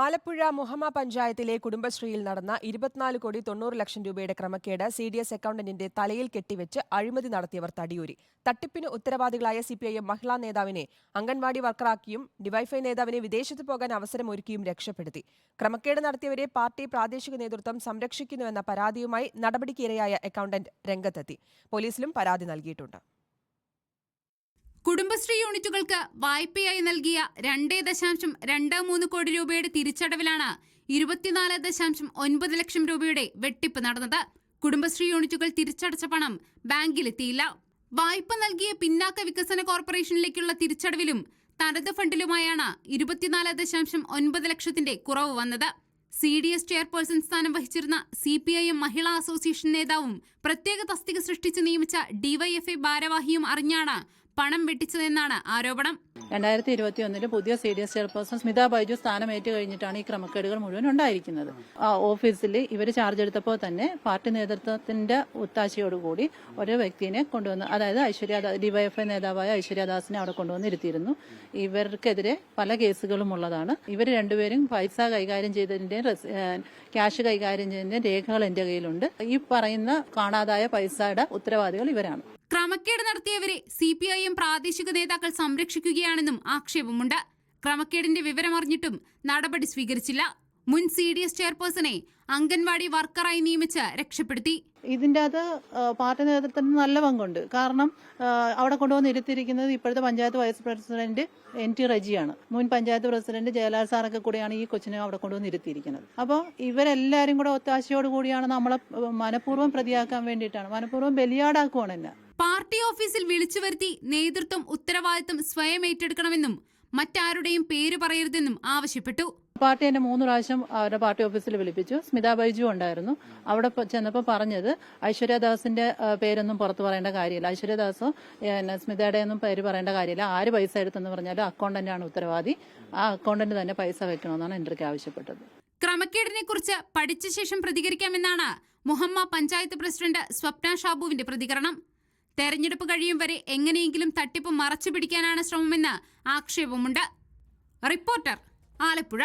ആലപ്പുഴ മുഹമ്മ പഞ്ചായത്തിലെ കുടുംബശ്രീയിൽ നടന്ന ഇരുപത്തിനാല് കോടി തൊണ്ണൂറ് ലക്ഷം രൂപയുടെ ക്രമക്കേട് സി ഡി എസ് അക്കൌണ്ടന്റിന്റെ തലയിൽ കെട്ടിവെച്ച് അഴിമതി നടത്തിയവർ തടിയൂരി. തട്ടിപ്പിന് ഉത്തരവാദികളായ സി പി ഐ എം മഹിളാ നേതാവിനെ അംഗൻവാടി വർക്കറാക്കിയും ഡിവൈഫൈ നേതാവിനെ വിദേശത്ത് പോകാൻ അവസരമൊരുക്കിയും രക്ഷപ്പെടുത്തി. ക്രമക്കേട് നടത്തിയവരെ പാർട്ടി പ്രാദേശിക നേതൃത്വം സംരക്ഷിക്കുന്നുവെന്ന പരാതിയുമായി നടപടിക്കിരയായ അക്കൗണ്ടന്റ് രംഗത്തെത്തി. പോലീസിലും പരാതി നൽകിയിട്ടുണ്ട്. കുടുംബശ്രീ യൂണിറ്റുകൾക്ക് വായ്പയായി നൽകിയ രണ്ടേ ദശാംശം രണ്ട് മൂന്ന് കോടി രൂപയുടെ തിരിച്ചടവിലാണ് ഇരുപത്തിനാല് ദശാംശം ഒൻപത് ലക്ഷം രൂപയുടെ വെട്ടിപ്പ് നടന്നത്. കുടുംബശ്രീ യൂണിറ്റുകൾ തിരിച്ചടച്ച പണം ബാങ്കിലെത്തിയില്ല. വായ്പ നൽകിയ പിന്നാക്ക വികസന കോർപ്പറേഷനിലേക്കുള്ള തിരിച്ചടവിലും തനത് ഫണ്ടിലുമായാണ് ഇരുപത്തിനാല് ദശാംശം ഒൻപത് ലക്ഷത്തിന്റെ കുറവ് വന്നത്. സി ഡി എസ് ചെയർപേഴ്സൺ സ്ഥാനം വഹിച്ചിരുന്ന C P I M Mahila association നേതാവും പ്രത്യേക തസ്തിക സൃഷ്ടിച്ച് നിയമിച്ച ഡിവൈഎഫ്ഐ ഭാരവാഹിയും അറിഞ്ഞാണ് പണം വെട്ടിച്ചതെന്നാണ് ആരോപണം. രണ്ടായിരത്തി ഇരുപത്തി ഒന്നിൽ പുതിയ C D S chairperson Smitha Baiju സ്ഥാനമേറ്റ് കഴിഞ്ഞിട്ടാണ് ഈ ക്രമക്കേടുകൾ മുഴുവൻ ഉണ്ടായിരിക്കുന്നത്. ആ ഓഫീസിൽ ഇവർ ചാർജ് എടുത്തപ്പോൾ തന്നെ പാർട്ടി നേതൃത്വത്തിന്റെ ഒത്താശയോടുകൂടി ഒരു വ്യക്തിനെ കൊണ്ടുവന്ന് അതായത് ഐശ്വര്യ ഡിവൈഎഫ്ഐ നേതാവായ ഐശ്വര്യദാസിനെ അവിടെ കൊണ്ടുവന്ന് ഇരുത്തിയിരുന്നു ഇവർക്കെതിരെ പല കേസുകളും ഉള്ളതാണ്. ഇവർ രണ്ടുപേരും പൈസ കൈകാര്യം ചെയ്തതിന്റെ ക്യാഷ് കൈകാര്യം ചെയ്തതിന്റെ രേഖകൾ എന്റെ കയ്യിലുണ്ട്. ഈ പറയുന്ന കാണാതായ പൈസയുടെ ഉത്തരവാദികൾ ഇവരാണ്. ക്രമക്കേട് നടത്തിയവരെ സി പി ഐ എം പ്രാദേശിക നേതാക്കൾ സംരക്ഷിക്കുകയാണെന്നും ആക്ഷേപമുണ്ട്. ക്രമക്കേടിന്റെ വിവരമറിഞ്ഞിട്ടും നടപടി സ്വീകരിച്ചില്ല. മുൻ സി ഡി എസ് ചെയർപേഴ്സണെ അംഗൻവാടി വർക്കറായി നിയമിച്ച് രക്ഷപ്പെടുത്തി. ഇതിന്റെ അത് പാർട്ടി നേതൃത്വത്തിന് നല്ല പങ്കുണ്ട്. കാരണം അവിടെ കൊണ്ടുവന്ന് ഇരുത്തിയിരിക്കുന്നത് ഇപ്പോഴത്തെ panchayat vice president N T റജിയാണ്. മുൻ പഞ്ചായത്ത് പ്രസിഡന്റ് ജയലാൽ സാറൊക്കെ കൂടിയാണ് ഈ കൊച്ചിനെ അവിടെ കൊണ്ടുവന്ന് ഇരുത്തിയിരിക്കുന്നത്. അപ്പോൾ ഇവരെല്ലാവരും കൂടെ ഒത്താശയോട് കൂടിയാണ് നമ്മളെ മനഃപൂർവം പ്രതിയാക്കാൻ വേണ്ടിയിട്ടാണ്. മനഃപൂർവം ബലിയാടാക്കുവാണ് എന്നെ. പാർട്ടി ഓഫീസിൽ വിളിച്ചു വരുത്തി നേതൃത്വം ഉത്തരവാദിത്തം സ്വയം ഏറ്റെടുക്കണമെന്നും മറ്റാരുടെയും പേര് പറയരുതെന്നും ആവശ്യപ്പെട്ടു. പാർട്ടി എന്നെ മൂന്ന് പ്രാവശ്യം അവരുടെ പാർട്ടി ഓഫീസിൽ വിളിപ്പിച്ചു. സ്മിത ബൈജു ഉണ്ടായിരുന്നു. അവിടെ ചെന്നപ്പോൾ പറഞ്ഞത് ഐശ്വര്യദാസിന്റെ പേരൊന്നും പുറത്തു പറയേണ്ട കാര്യമില്ല. ഐശ്വര്യദാസോ പിന്നെ സ്മിതയുടെ ഒന്നും പേര് പറയേണ്ട കാര്യമില്ല. ആര് പൈസ എടുത്തെന്ന് പറഞ്ഞാലും അക്കൗണ്ടന്റാണ് ഉത്തരവാദി. ആ അക്കൗണ്ടന്റ് തന്നെ പൈസ വെക്കണമെന്നാണ് എന്റെ ആവശ്യപ്പെട്ടത്. ക്രമക്കേടിനെ കുറിച്ച് പഠിച്ച ശേഷം പ്രതികരിക്കാമെന്നാണ് മുഹമ്മ പഞ്ചായത്ത് പ്രസിഡന്റ് സ്വപ്ന ഷാബുവിന്റെ പ്രതികരണം. തെരഞ്ഞെടുപ്പ് കഴിയും വരെ എങ്ങനെയെങ്കിലും തട്ടിപ്പ് മറച്ചു പിടിക്കാനാണ് ശ്രമമെന്ന് ആക്ഷേപമുണ്ട്. റിപ്പോർട്ടർ ആലപ്പുഴ.